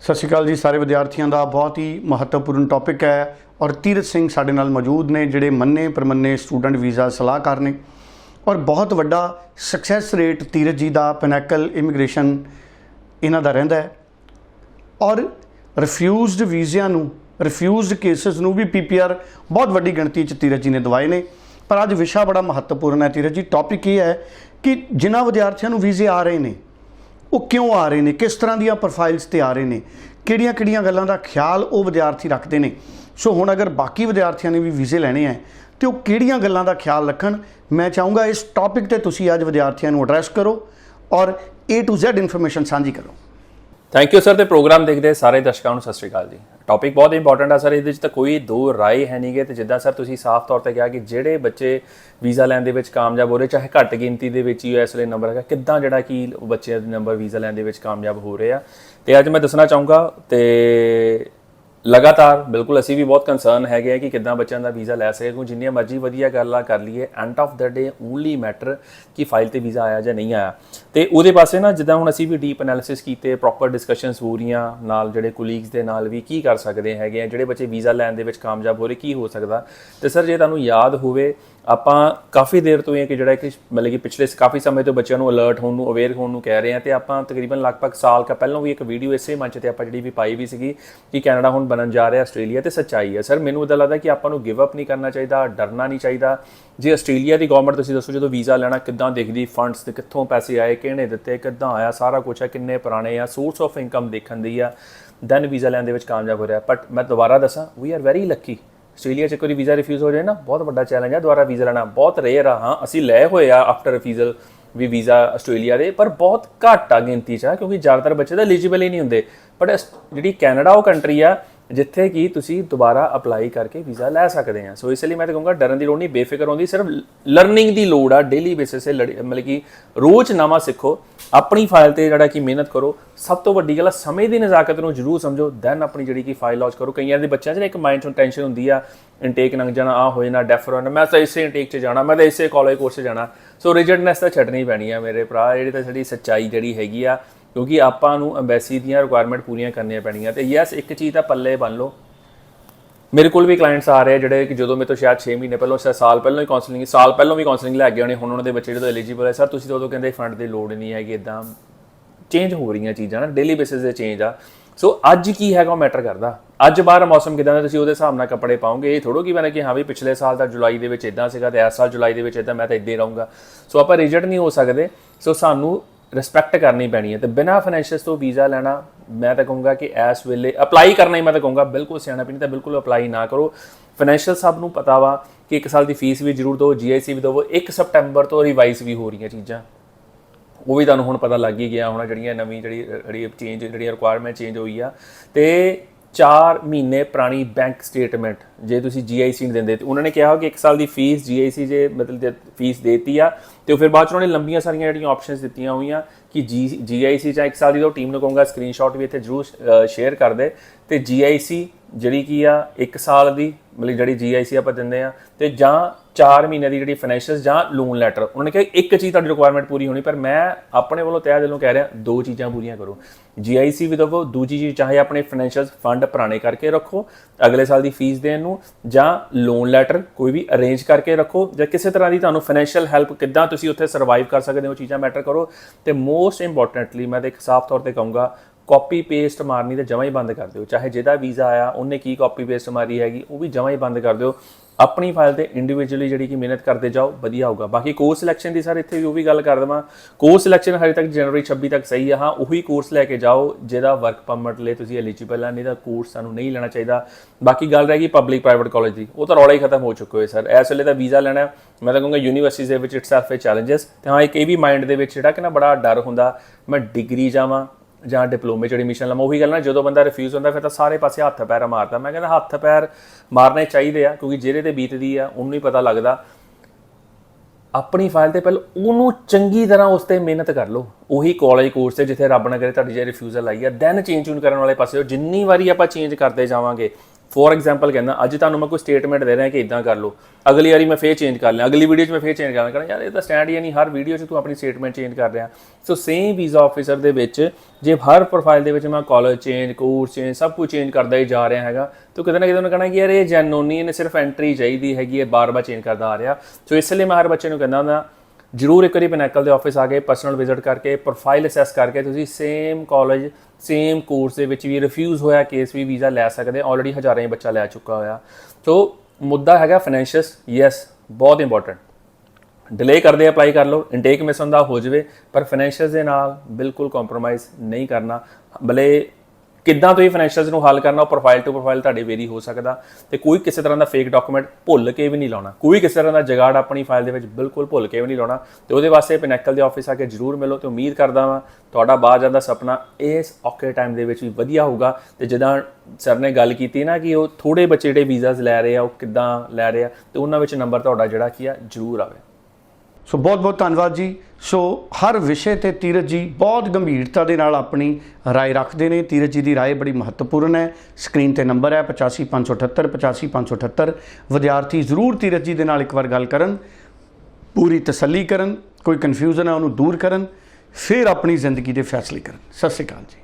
ਸਤਿ ਸ਼੍ਰੀ ਅਕਾਲ ਜੀ, ਸਾਰੇ ਵਿਦਿਆਰਥੀਆਂ ਦਾ ਬਹੁਤ ਹੀ ਮਹੱਤਵਪੂਰਨ ਟੌਪਿਕ ਹੈ ਔਰ ਤੀਰਥ ਸਿੰਘ ਸਾਡੇ ਨਾਲ ਮੌਜੂਦ ਨੇ, ਜਿਹੜੇ ਮੰਨੇ ਪਰਮੰਨੇ ਸਟੂਡੈਂਟ ਵੀਜ਼ਾ ਸਲਾਹਕਾਰ ਨੇ ਔਰ ਬਹੁਤ ਵੱਡਾ ਸਕਸੈਸ ਰੇਟ ਤੀਰਥ ਜੀ ਦਾ ਪੈਨੈਕਲ ਇਮੀਗ੍ਰੇਸ਼ਨ ਇਹਨਾਂ ਦਾ ਰਹਿੰਦਾ ਹੈ ਔਰ ਰਿਫਿਊਜ਼ਡ ਵੀਜ਼ਿਆਂ ਨੂੰ ਰਿਫਿਊਜ਼ਡ ਕੇਸਸ ਨੂੰ ਵੀ ਪੀਪੀਆਰ ਬਹੁਤ ਵੱਡੀ ਗਿਣਤੀ ਚ ਤੀਰਥ ਜੀ ਨੇ ਦਵਾਏ ਨੇ। ਪਰ ਅੱਜ ਵਿਸ਼ਾ ਬੜਾ ਮਹੱਤਵਪੂਰਨ ਹੈ ਤੀਰਥ ਜੀ ਟੌਪਿਕ ਇਹ ਹੈ ਕਿ ਜਿਨ੍ਹਾਂ ਵਿਦਿਆਰਥੀਆਂ ਨੂੰ ਵੀਜ਼ੇ ਆ ਰਹੇ ਨੇ ਉਹ ਕਿਉਂ ਆ ਰਹੇ ਨੇ? ਕਿਸ ਤਰ੍ਹਾਂ ਦੀਆਂ ਪ੍ਰੋਫਾਈਲਸ ਤੇ ਆ ਰਹੇ ਨੇ? ਕਿਹੜੀਆਂ-ਕਿਹੜੀਆਂ ਗੱਲਾਂ ਦਾ ਖਿਆਲ ਉਹ ਵਿਦਿਆਰਥੀ ਰੱਖਦੇ ਨੇ? ਸੋ ਹੁਣ ਅਗਰ ਬਾਕੀ ਵਿਦਿਆਰਥੀਆਂ ਨੇ ਵੀ ਵੀਜ਼ੇ ਲੈਣੇ ਆ ਤੇ ਉਹ ਕਿਹੜੀਆਂ ਗੱਲਾਂ ਦਾ ਖਿਆਲ ਰੱਖਣ? ਮੈਂ ਚਾਹੂੰਗਾ ਇਸ ਟੌਪਿਕ ਤੇ ਤੁਸੀਂ ਅੱਜ ਵਿਦਿਆਰਥੀਆਂ ਨੂੰ ਐਡਰੈਸ ਕਰੋ ਔਰ A to Z ਇਨਫੋਰਮੇਸ਼ਨ ਸਾਂਝੀ ਕਰੋ। ਥੈਂਕ ਯੂ ਸਰ ਤੇ ਪ੍ਰੋਗਰਾਮ ਦੇਖਦੇ ਸਾਰੇ ਦਰਸ਼ਕਾਂ ਨੂੰ ਸਤਿ ਸ਼੍ਰੀ ਅਕਾਲ ਜੀ। ਟੌਪਿਕ ਬਹੁਤ ਇੰਪੋਰਟੈਂਟ ਆ ਸਰ ਇਹਦੇ ਵਿੱਚ ਤਾਂ ਕੋਈ ਦੋ ਰਾਏ ਹੈ ਨਹੀਂਗੇ ਤੇ ਜਿੱਦਾਂ ਸਰ ਤੁਸੀਂ ਸਾਫ਼ ਤੌਰ ਤੇ ਕਿਹਾ ਕਿ ਜਿਹੜੇ ਬੱਚੇ ਵੀਜ਼ਾ ਲੈਣ ਦੇ ਵਿੱਚ ਕਾਮਯਾਬ ਹੋ ਰਹੇ, ਚਾਹੇ ਘੱਟ ਗਿਣਤੀ ਦੇ ਵਿੱਚ ਹੀ ਇਸ ਵੇਲੇ ਨੰਬਰ ਹੈਗਾ। ਕਿੱਦਾਂ ਜਿਹੜਾ ਕਿ ਬੱਚੇ ਦੇ ਨੰਬਰ ਵੀਜ਼ਾ ਲੈਣ ਦੇ ਵਿੱਚ ਕਾਮਯਾਬ ਹੋ ਰਹੇ ਆ। ਤੇ ਅੱਜ ਮੈਂ ਦੱਸਣਾ ਚਾਹੂੰਗਾ ਤੇ ਲਗਾਤਾਰ, ਬਿਲਕੁਲ ਅਸੀਂ ਵੀ ਬਹੁਤ ਕੰਸਰਨ ਹੈਗੇ ਆ ਕਿ ਕਿੱਦਾਂ ਬੱਚਿਆਂ ਦਾ ਵੀਜ਼ਾ ਲੈ ਸਕੇ ਕਿਉਂ ਜਿੰਨੀਆਂ ਮਰਜ਼ੀ ਵਧੀਆ ਗੱਲਾਂ ਕਰ ਲਈਏ end of the day only matter ਕਿ ਫਾਈਲ ਤੇ ਵੀਜ਼ਾ ਆਇਆ ਜਾਂ ਨਹੀਂ ਆਇਆ। ਤੇ ਉਹਦੇ ਪਾਸੇ ਨਾ ਜਿੱਦਾਂ ਹੁਣ ਅਸੀਂ ਵੀ ਡੀਪ ਐਨਾਲਿਸਿਸ ਕੀਤੇ ਪ੍ਰੋਪਰ ਡਿਸਕਸ਼ਨਸ ਹੋ ਰਹੀਆਂ, ਨਾਲ ਜਿਹੜੇ ਕੋਲੀਗਸ ਦੇ ਨਾਲ ਵੀ ਕੀ ਕਰ ਸਕਦੇ ਹੈਗੇ ਆ, ਜਿਹੜੇ ਬੱਚੇ ਵੀਜ਼ਾ ਲੈਣ ਦੇ ਵਿੱਚ ਕਾਮਯਾਬ ਹੋ ਰਹੇ, ਕੀ ਹੋ ਸਕਦਾ। ਤੇ ਸਰ ਜੇ ਤੁਹਾਨੂੰ ਯਾਦ ਹੋਵੇ, ਆਪਾਂ ਕਾਫੀ ਦੇਰ ਤੋਂ ਇਹ ਕਿ ਜਿਹੜਾ ਕਿ ਮਤਲਬ ਕਿ ਪਿਛਲੇ ਕਾਫੀ ਸਮੇਂ ਤੋਂ ਬੱਚਿਆਂ ਨੂੰ ਅਲਰਟ ਹੋਣ ਨੂੰ ਅਵੇਅਰ ਹੋਣ ਨੂੰ ਕਹਿ ਰਹੇ ਆ, ਤੇ ਆਪਾਂ ਤਕਰੀਬਨ ਲਗਭਗ ਸਾਲ ਕਾ ਪਹਿਲਾਂ ਵੀ ਇੱਕ ਵੀਡੀਓ ਇਸੇ ਮੰਚ ਤੇ ਆਪਾਂ ਜਿਹੜੀ ਵੀ ਪਾਈ ਵੀ ਸੀਗੀ ਕਿ ਕੈਨੇਡਾ ਹੁਣ ਬਣਨ ਜਾ ਰਿਹਾ ਆਸਟ੍ਰੇਲੀਆ ਤੇ ਸੱਚਾਈ ਹੈ। ਸਰ, ਮੈਨੂੰ ਉਹਦਾ ਲੱਗਦਾ ਕਿ ਆਪਾਂ ਨੂੰ ਗਿਵ ਅਪ ਨਹੀਂ ਕਰਨਾ ਚਾਹੀਦਾ, ਡਰਨਾ ਨਹੀਂ ਚਾਹੀਦਾ। ਜੇ ਆਸਟ੍ਰੇਲੀਆ ਦੀ ਗਵਰਨਮੈਂਟ ਤੁਸੀਂ ਦੱਸੋ, ਜਦੋਂ ਵੀਜ਼ਾ ਲੈਣਾ, ਕਿੱਦਾਂ ਦੇਖਦੀ ਫੰਡਸ ਤੇ ਕਿੱਥੋਂ ਪੈਸੇ ਆਏ, ਕਿਹਨੇ ਦਿੱਤੇ, ਕਿੱਦਾਂ ਆਇਆ, ਸਾਰਾ ਕੁਝ ਹੈ, ਕਿੰਨੇ ਪੁਰਾਣੇ ਆ ਸੋਰਸ ਆਫ ਇਨਕਮ ਦੇਖਣ ਦੀ ਆ ਦੈਨ ਵੀਜ਼ਾ ਲੈਣ ਦੇ ਵਿੱਚ ਕਾਮਯਾਬ ਹੋ ਰਿਹਾ। ਬਟ ਮੈਂ ਦੁਬਾਰਾ ਦੱਸਾਂ we are very lucky Australia 'ਚ ਕੋਈ ਵੀਜ਼ਾ ਰਿਫਿਊਜ਼ ਹੋ ਜਾਏ ਨਾ, ਬਹੁਤ ਵੱਡਾ ਚੈਲੰਜ ਹੈ ਦੁਬਾਰਾ ਵੀਜ਼ਾ ਲੈਣਾ। ਬਹੁਤ ਰੇਅਰ ਆ, ਹਾਂ, ਅਸੀਂ ਲੈ ਹੋਏ ਆ ਆਫਟਰ ਰਿਫਿਊਜ਼ਲ ਵੀ ਵੀਜ਼ਾ ਆਸਟ੍ਰੇਲੀਆ ਦੇ, ਪਰ ਬਹੁਤ ਘੱਟ ਆ ਗਿਣਤੀ 'ਚ ਆ ਕਿਉਂਕਿ ਜ਼ਿਆਦਾਤਰ ਬੱਚੇ ਤਾਂ ਐਲੀਜੀਬਲ ਹੀ ਨਹੀਂ ਹੁੰਦੇ। ਬਟ ਜਿਹੜੀ ਕੈਨੇਡਾ ਉਹ ਕੰਟਰੀ ਆ ਜਿੱਥੇ ਕਿ ਤੁਸੀਂ ਦੁਬਾਰਾ ਅਪਲਾਈ ਕਰਕੇ ਵੀਜ਼ਾ ਲੈ ਸਕਦੇ ਆ। ਸੋ ਇਸ ਲਈ ਮੈਂ ਤਾਂ ਕਹੂੰਗਾ, ਡਰਨ ਦੀ ਲੋੜ ਨਹੀਂ, ਬੇਫਿਕਰ ਹੋਣ ਦੀ ਸਿਰਫ ਲਰਨਿੰਗ ਦੀ ਲੋੜ ਆ ਡੇਲੀ ਬੇਸਿਸ ਤੇ ਲੜੀ- ਮਤਲਬ ਕਿ ਰੋਜ਼ ਨਵਾਂ ਸਿੱਖੋ, ਆਪਣੀ ਫਾਈਲ ਤੇ ਜਿਹੜਾ ਕਿ ਮਿਹਨਤ ਕਰੋ, ਸਭ ਤੋਂ ਵੱਡੀ ਗੱਲ ਆ, ਸਮੇਂ ਦੀ ਨਜ਼ਾਕਤ ਨੂੰ ਜ਼ਰੂਰ ਸਮਝੋ ਦੈਨ ਆਪਣੀ ਜਿਹੜੀ ਕਿ ਫਾਈਲ ਲਾਂਚ ਕਰੋ। ਕਈਆਂ ਦੇ ਬੱਚਿਆਂ 'ਚ ਨਾ ਇੱਕ ਮਾਈਂਡ 'ਚ ਟੈਨਸ਼ਨ ਹੁੰਦੀ ਆ ਇਨਟੇਕ ਨੰਗ ਜਾਣਾ ਆ ਹੋ ਜਾਣਾ ਡੈਫਰ ਹੋਣਾ ਮੈਂ ਤਾਂ ਇਸੇ ਇਨਟੇਕ 'ਚ ਜਾਣਾ, ਮੈਂ ਤਾਂ ਇਸੇ ਕਾਲਜ ਕੋਰਸ 'ਚ ਜਾਣਾ। ਸੋ ਰਿਜਿਡਨੈਸ ਤਾਂ ਛੱਡਣੀ ਪੈਣੀ ਆ ਮੇਰੇ ਭਰਾ ਜਿਹੜੀ ਤਾਂ ਸਾਡੀ ਸੱਚਾਈ ਜਿਹੜੀ ਹੈਗੀ ਆ। ਕਿਉਂਕਿ ਆਪਾਂ ਨੂੰ ਐਮਬੈਸੀ ਦੀਆਂ ਰਿਕੁਆਇਰਮੈਂਟ ਪੂਰੀਆਂ ਕਰਨੀਆਂ ਪੈਣੀਆਂ ਤੇ ਯੈਸ ਇੱਕ ਚੀਜ਼ ਤਾਂ ਪੱਲੇ ਬੰਨ ਲਓ। ਮੇਰੇ ਕੋਲ ਵੀ ਕਲਾਇੰਟਸ ਆ ਰਹੇ ਆ ਜਿਹੜੇ ਕਿ ਜਦੋਂ ਮੇਰੇ ਤੋਂ ਸ਼ਾਇਦ 6 ਮਹੀਨੇ ਪਹਿਲਾਂ, ਸ਼ਾਇਦ ਸਾਲ ਪਹਿਲਾਂ ਹੀ ਕਾਉਂਸਲਿੰਗ ਸਾਲ ਪਹਿਲਾਂ ਵੀ ਕਾਉਂਸਲਿੰਗ ਲੈ ਕੇ ਆਉਣੇ, ਹੁਣ ਉਹਨਾਂ ਦੇ ਬੱਚੇ ਜਦੋਂ ਐਲੀਜੀਬਲ ਹੈ ਸਰ ਤੁਸੀਂ ਤਾਂ ਉਦੋਂ ਕਹਿੰਦੇ ਫੰਡ ਦੀ ਲੋੜ ਨਹੀਂ ਹੈਗੀ ਇਦਾਂ ਚੇਂਜ ਹੋ ਰਹੀਆਂ ਚੀਜ਼ਾਂ ਨਾ ਡੇਲੀ ਬੇਸਿਸ ਤੇ ਚੇਂਜ ਆ। ਸੋ ਅੱਜ ਕੀ ਹੈਗਾ ਉਹ ਮੈਟਰ ਕਰਦਾ? ਅੱਜ ਬਾਹਰ ਮੌਸਮ ਕਿਦਾਂ ਦਾ, ਤੁਸੀਂ ਉਹਦੇ ਹਿਸਾਬ ਨਾਲ ਕੱਪੜੇ ਪਾਓਗੇ? ਇਹ ਥੋੜੋ ਕੀ ਬਣਾ ਕਿ ਹਾਂ ਵੀ ਪਿਛਲੇ ਸਾਲ ਦਾ ਜੁਲਾਈ ਦੇ ਵਿੱਚ ਇਦਾਂ ਸੀਗਾ ਤੇ ਇਸ ਸਾਲ ਜੁਲਾਈ ਦੇ ਵਿੱਚ ਇਦਾਂ ਮੈਂ ਤਾਂ ਇਦਾਂ ਹੀ ਰਹੂੰਗਾ। ਸੋ ਆਪਾਂ ਰਿਜਟ ਨਹੀਂ ਹੋ ਸਕਦੇ। ਸੋ ਸਾਨੂੰ ਰਿਸਪੈਕਟ ਕਰਨੀ ਪੈਣੀ ਹੈ ਤੇ ਬਿਨਾ ਫਾਈਨੈਂਸ਼ੀਅਲਸ ਤੋਂ ਵੀਜ਼ਾ ਲੈਣਾ, ਮੈਂ ਤਾਂ ਕਹੂੰਗਾ ਕਿ ਇਸ ਵੇਲੇ ਅਪਲਾਈ ਕਰਨਾ ਹੀ ਮੈਂ ਤਾਂ ਕਹੂੰਗਾ, ਬਿਲਕੁਲ ਸਿਆਣਾ ਪੀਣੀ ਤਾਂ ਬਿਲਕੁਲ ਅਪਲਾਈ ਨਾ ਕਰੋ। ਫਾਈਨੈਂਸ਼ੀਅਲ ਸਭ ਨੂੰ ਪਤਾ ਵਾ ਕਿ ਇੱਕ ਸਾਲ ਦੀ ਫੀਸ ਵੀ ਜ਼ਰੂਰ ਦਿਓ ਜੀਆਈਸੀ ਵੀ ਦਿਓ 1 ਸਪਟੈਂਬਰ ਤੋਂ ਰਿਵਾਈਜ਼ ਵੀ ਹੋ ਰਹੀਆਂ ਚੀਜ਼ਾਂ। ਉਹ ਵੀ ਤੁਹਾਨੂੰ ਹੁਣ ਪਤਾ ਲੱਗ ਹੀ ਗਿਆ ਹੋਣਾ ਜਿਹੜੀਆਂ ਨਵੀਂ ਜਿਹੜੀ ਜਿਹੜੀ ਚੇਂਜ ਜਿਹੜੀ ਰਿਕੁਆਇਰਮੈਂਟ ਚੇਂਜ ਹੋਈ ਆ। ਤੇ 4 ਮਹੀਨੇ ਪੁਰਾਣੀ ਬੈਂਕ ਸਟੇਟਮੈਂਟ ਜੇ ਤੁਸੀਂ GIC ਨੂੰ ਦਿੰਦੇ, ਤੇ ਉਹਨਾਂ ਨੇ ਕਿਹਾ ਕਿ 1 ਸਾਲ ਦੀ ਫੀਸ GIC ਜੇ ਮਤਲਬ ਜੇ ਫੀਸ ਦੇਤੀ ਆ, ਤੇ ਉਹ ਫਿਰ ਬਾਅਦ ਚ ਉਹਨਾਂ ਨੇ ਲੰਬੀਆਂ ਸਾਰੀਆਂ ਜਿਹੜੀਆਂ ਆਪਸ਼ਨਸ ਦਿੱਤੀਆਂ ਹੋਈਆਂ ਕਿ GIC ਜਾਂ 1 ਸਾਲ ਦੀ ਤਾਂ ਟੀਮ ਨੂੰ ਕਹੂੰਗਾ ਸਕਰੀਨਸ਼ਾਟ ਵੀ ਇੱਥੇ ਜਰੂਰ ਸ਼ੇਅਰ ਕਰ ਦੇ, ਤੇ GIC ਜਿਹੜੀ ਕੀ ਆ 1 ਸਾਲ ਦੀ ਮਤਲਬ ਜਿਹੜੀ GIC ਆਪਾਂ ਦਿੰਦੇ ਆ, ਤੇ ਜਾਂ 4 ਮਹੀਨੇ ਦੀ ਜਿਹੜੀ ਫਾਈਨੈਂਸ਼ੀਅਲ ਜਾਂ ਲੋਨ ਲੈਟਰ ਉਹਨਾਂ ਨੇ ਕਿਹਾ ਇੱਕ ਚੀਜ਼ ਤੁਹਾਡੀ ਰਿਕੁਆਇਰਮੈਂਟ ਪੂਰੀ ਹੋਣੀ, ਪਰ ਮੈਂ ਆਪਣੇ ਵੱਲੋਂ ਤਹਿ ਦਿਲੋਂ ਕਹਿ ਰਿਹਾ, ਦੋ ਚੀਜ਼ਾਂ ਪੂਰੀਆਂ ਕਰੋ। GIC ਵੀ ਦਵੋ, ਦੂਜੀ ਚੀਜ਼ ਚਾਹੇ ਆਪਣੇ ਫਾਈਨੈਂਸ਼ੀਅਲ ਫੰਡ ਪੁਰਾਣੇ ਕਰਕੇ ਰੱਖੋ, ਅਗਲੇ ਸਾਲ ਦੀ ਫੀਸ ਦੇਣ ਨੂੰ, ਜਾਂ ਲੋਨ ਲੈਟਰ ਕੋਈ ਵੀ ਅਰੇਂਜ ਕਰਕੇ ਰੱਖੋ, ਜਾਂ ਕਿਸੇ ਤਰ੍ਹਾਂ ਦੀ ਤੁਹਾਨੂੰ ਫਾਈਨੈਂਸ਼ੀਅਲ ਹੈਲਪ ਕਿੱਦਾਂ ਤੁਸੀਂ ਉੱਥੇ ਸਰਵਾਈਵ ਕਰ ਸਕਦੇ ਹੋ ਚੀਜ਼ਾਂ ਮੈਟਰ ਕਰੋ। ਤੇ ਮੋਸਟ ਇੰਪੋਰਟੈਂਟਲੀ ਮੈਂ ਤਾਂ ਇੱਕ ਸਾਫ਼ ਤੌਰ ਤੇ ਕਹੂੰਗਾ ਕਾਪੀ ਪੇਸਟ ਮਾਰਨੀ ਤੇ ਜਮਾ ਹੀ ਬੰਦ ਕਰ ਦਿਓ। ਚਾਹੇ ਜਿਹਦਾ ਵੀਜ਼ਾ ਆਇਆ, ਉਹਨੇ ਕੀ ਕਾਪੀ ਪੇਸਟ ਮਾਰੀ ਹੈਗੀ, ਉਹ ਵੀ ਜਮਾ ਹੀ ਬੰਦ ਕਰ ਦਿਓ। ਆਪਣੀ ਫਾਈਲ ਤੇ ਇੰਡੀਵਿਜੂਅਲੀ ਜਿਹੜੀ ਕਿ ਮਿਹਨਤ ਕਰਦੇ ਜਾਓ, ਵਧੀਆ ਹੋਊਗਾ। ਬਾਕੀ ਕੋਰਸ ਸਿਲੈਕਸ਼ਨ ਦੀ ਸਰ, ਇੱਥੇ ਵੀ ਉਹ ਵੀ ਗੱਲ ਕਰ ਦਵਾਂ। ਕੋਰਸ ਸਿਲੈਕਸ਼ਨ ਹਜੇ ਤੱਕ ਜਨਵਰੀ 26 ਤੱਕ ਸਹੀ ਆ। ਹਾਂ, ਉਹੀ ਕੋਰਸ ਲੈ ਕੇ ਜਾਓ, ਜਿਹਦਾ ਵਰਕ ਪਰਮਿਟ ਲਈ ਤੁਸੀਂ ਐਲੀਜੀਬਲ ਆ, ਨਹੀਂ ਤਾਂ ਕੋਰਸ ਸਾਨੂੰ ਨਹੀਂ ਲੈਣਾ ਚਾਹੀਦਾ। ਬਾਕੀ ਗੱਲ ਰਹਿ ਗਈ ਪਬਲਿਕ ਪ੍ਰਾਈਵੇਟ ਕਾਲਜ ਦੀ। ਉਹ ਤਾਂ ਰੌਲਾ ਹੀ ਖਤਮ ਹੋ ਚੁੱਕਾ ਹੈ ਸਰ। ਇਸ ਵੇਲੇ ਤਾਂ ਵੀਜ਼ਾ ਲੈਣਾ ਮੈਂ ਤਾਂ ਕਹੂੰਗਾ ਯੂਨੀਵਰਸਿਟੀਜ਼ ਦੇ ਵਿੱਚ ਇਟਸੈਲਫ ਇਹ ਚੈਲੰਜਸ ਤੇ ਹਾਂ, ਇੱਕ ਇਹ ਵੀ ਮਾਈਂਡ ਦੇ ਵਿੱਚ ਜਿਹੜਾ ਕਿ ਨਾ ਬੜਾ ਡਰ ਹੁੰਦਾ, ਮੈਂ ਡਿਗਰੀ ਜਾਵਾਂ ਜਾਂ ਡਿਪਲੋਮੇ ਚ ਐਡਮਿਸ਼ਨ ਲਵਾਂ, ਉਹੀ ਗੱਲ ਨਾ, ਜਦੋਂ ਬੰਦਾ ਰਿਫਿਊਜ਼ ਹੁੰਦਾ, ਫਿਰ ਤਾਂ ਸਾਰੇ ਪਾਸੇ ਹੱਥ ਪੈਰ ਮਾਰਦਾ। ਮੈਂ ਕਹਿੰਦਾ ਹੱਥ ਪੈਰ ਮਾਰਨੇ ਚਾਹੀਦੇ ਆ, ਕਿਉਂਕਿ ਜਿਹੜੇ ਤੇ ਬੀਤਦੀ ਆ, ਉਹਨੂੰ ਹੀ ਪਤਾ ਲੱਗਦਾ। ਆਪਣੀ ਫਾਈਲ ਤੇ ਪਹਿਲਾਂ ਉਹਨੂੰ ਚੰਗੀ ਤਰ੍ਹਾਂ ਉਸ ਤੇ ਮਿਹਨਤ ਕਰ ਲਓ। ਉਹੀ ਕਾਲਜ ਕੋਰਸ ਤੇ ਜਿੱਥੇ ਰੱਬ ਨਾ ਕਰੇ ਤੁਹਾਡੀ ਜੇ ਰਿਫਿਊਜ਼ਲ ਆਈ ਆ ਦੈਨ ਚੇਂਜ ਚੂਨ ਕਰਨ ਵਾਲੇ ਪਾਸੇ ਹੋ ਜਿੰਨੀ ਵਾਰੀ ਆਪਾਂ ਚੇਂਜ ਕਰਦੇ ਜਾਵਾਂਗੇ ਫੋਰ ਐਗਜ਼ਾਮਪਲ ਕਹਿੰਦਾ, ਅੱਜ ਤੁਹਾਨੂੰ ਮੈਂ ਕੋਈ ਸਟੇਟਮੈਂਟ ਦੇ ਰਿਹਾ ਕਿ ਇਦਾਂ ਕਰ ਲਓ। ਅਗਲੀ ਵਾਰੀ ਮੈਂ ਫੇਰ ਚੇਂਜ ਕਰ ਲਿਆ। ਅਗਲੀ ਵੀਡੀਓ 'ਚ ਮੈਂ ਫੇਰ ਚੇਂਜ ਕਰ ਲਿਆ। ਯਾਰ, ਇਹ ਤਾਂ ਸਟੈਂਡ ਹੀ ਨਹੀਂ। ਹਰ ਵੀਡੀਓ 'ਚ ਤੂੰ ਆਪਣੀ ਸਟੇਟਮੈਂਟ ਚੇਂਜ ਕਰ ਰਿਹਾ। ਸੋ ਸੇਮ ਵੀਜ਼ਾ ਆਫੀਸਰ ਦੇ ਵਿੱਚ, ਜੇ ਹਰ ਪ੍ਰੋਫਾਈਲ ਦੇ ਵਿੱਚ ਮੈਂ ਕਾਲਜ ਚੇਂਜ ਕੋਰਸ ਚੇਂਜ ਸਭ ਕੁਝ ਚੇਂਜ ਕਰਦਾ ਹੀ ਜਾ ਰਿਹਾ ਹੈਗਾ, ਤਾਂ ਕਿਤੇ ਨਾ ਕਿਤੇ ਉਹਨੇ ਕਹਣਾ ਕਿ ਯਾਰ, ਇਹ ਜੈਨੋਨੀ ਇਹਨੇ ਸਿਰਫ ਐਂਟਰੀ ਚਾਹੀਦੀ ਹੈਗੀ ਹੈ ਬਾਰ-ਬਾਰ ਚੇਂਜ ਕਰਦਾ ਆ ਰਿਹਾ। ਸੋ ਇਸ ਲਈ ਮੈਂ ਹਰ ਬੱਚੇ ਨੂੰ ਕਹਿੰਦਾ ਹੁੰਦਾ ਜਰੂਰ ਇੱਕ ਵਾਰੀ ਪਿਨੈਕਲ ਦੇ ਆਫਿਸ ਆ ਕੇ ਪਰਸਨਲ ਵਿਜ਼ਿਟ ਕਰਕੇ ਪ੍ਰੋਫਾਈਲ ਅਸੈਸ ਕਰਕੇ ਤੁਸੀਂ ਸੇਮ ਕਾਲਜ ਸੇਮ ਕੋਰਸ ਦੇ ਵਿੱਚ ਵੀ ਰਿਫਿਊਜ਼ ਹੋਇਆ ਕੇਸ ਵੀ ਵੀਜ਼ਾ ਲੈ ਸਕਦੇ ਆਲਰੇਡੀ ਹਜ਼ਾਰਾਂ ਹੀ ਬੱਚਾ ਲੈ ਚੁੱਕਾ ਹੋਇਆ। ਸੋ ਮੁੱਦਾ ਹੈਗਾ ਫਾਈਨੈਂਸ਼ੀਅਸ ਯੈਸ ਬਹੁਤ ਇੰਪੋਰਟੈਂਟ ਡਿਲੇ ਕਰਦੇ ਅਪਲਾਈ ਕਰ ਲਓ ਇਨਟੇਕ ਮਿਸ ਹੁੰਦਾ, ਹੋ ਜਵੇ, ਪਰ ਫਾਈਨੈਂਸ਼ੀਅਲਸ ਦੇ ਨਾਲ ਬਿਲਕੁਲ ਕੰਪਰੋਮਾਈਜ਼ ਨਹੀਂ ਕਰਨਾ। ਭਲੇ ਕਿੱਦਾਂ ਤੁਸੀਂ ਫਾਈਨੈਂਸ਼ੀਅਲਸ ਨੂੰ ਹੱਲ ਕਰਨਾ, ਉਹ ਪ੍ਰੋਫਾਈਲ ਟੂ ਪ੍ਰੋਫਾਈਲ ਤੁਹਾਡੇ ਵੇਰੀ ਹੋ ਸਕਦਾ ਤੇ ਕੋਈ ਕਿਸੇ ਤਰ੍ਹਾਂ ਦਾ ਫੇਕ ਡਾਕੂਮੈਂਟ ਭੁੱਲ ਕੇ ਵੀ ਨਹੀਂ ਲਾਉਣਾ। ਕੋਈ ਕਿਸੇ ਤਰ੍ਹਾਂ ਦਾ ਜਗਾੜ ਆਪਣੀ ਫਾਈਲ ਦੇ ਵਿੱਚ ਬਿਲਕੁਲ ਭੁੱਲ ਕੇ ਵੀ ਨਹੀਂ ਲਾਉਣਾ ਤੇ ਉਹਦੇ ਵਾਸਤੇ ਪਿਨੈਕਲ ਦੇ ਆਫਿਸ ਆ ਕੇ ਜਰੂਰ ਮਿਲੋ ਤੇ ਉਮੀਦ ਕਰਦਾ ਵਾਂ ਤੁਹਾਡਾ ਬਾਹਰ ਜਾਂਦਾ ਸੁਪਨਾ ਇਸ ਔਖੇ ਟਾਈਮ ਦੇ ਵਿੱਚ ਵੀ ਵਧੀਆ ਹੋਊਗਾ ਤੇ ਜਿੱਦਾਂ ਸਰ ਨੇ ਗੱਲ ਕੀਤੀ ਨਾ ਕਿ ਉਹ ਥੋੜੇ ਬੱਚੇ ਜਿਹੜੇ ਵੀਜ਼ਾਸ ਲੈ ਰਹੇ ਆ, ਉਹ ਕਿੱਦਾਂ ਲੈ ਰਹੇ ਆ ਤੇ ਉਹਨਾਂ ਵਿੱਚ ਨੰਬਰ ਤੁਹਾਡਾ ਜਿਹੜਾ ਕੀ ਆ ਜਰੂਰ ਆਵੇ। ਸੋ ਬਹੁਤ ਬਹੁਤ ਧੰਨਵਾਦ ਜੀ ਸੋ ਹਰ ਵਿਸ਼ੇ ਤੇ ਤੀਰਜ ਜੀ ਬਹੁਤ ਗੰਭੀਰਤਾ ਦੇ ਨਾਲ ਆਪਣੀ رائے ਰੱਖਦੇ ਨੇ ਤੀਰਜ ਜੀ ਦੀ رائے ਬੜੀ ਮਹੱਤਵਪੂਰਨ ਹੈ ਸਕਰੀਨ ਤੇ ਨੰਬਰ ਹੈ 85578 85578 ਵਿਦਿਆਰਥੀ ਜ਼ਰੂਰ ਤੀਰਜ ਜੀ ਦੇ ਨਾਲ ਇੱਕ ਵਾਰ ਗੱਲ ਕਰਨ ਪੂਰੀ ਤਸੱਲੀ ਕਰਨ ਕੋਈ ਕਨਫਿਊਜ਼ਨ ਹੈ ਉਹਨੂੰ ਦੂਰ ਕਰਨ ਫਿਰ ਆਪਣੀ ਜ਼ਿੰਦਗੀ ਦੇ ਫੈਸਲੇ ਕਰਨ ਸਤਿ ਸ਼੍ਰੀ ਅਕਾਲ ਜੀ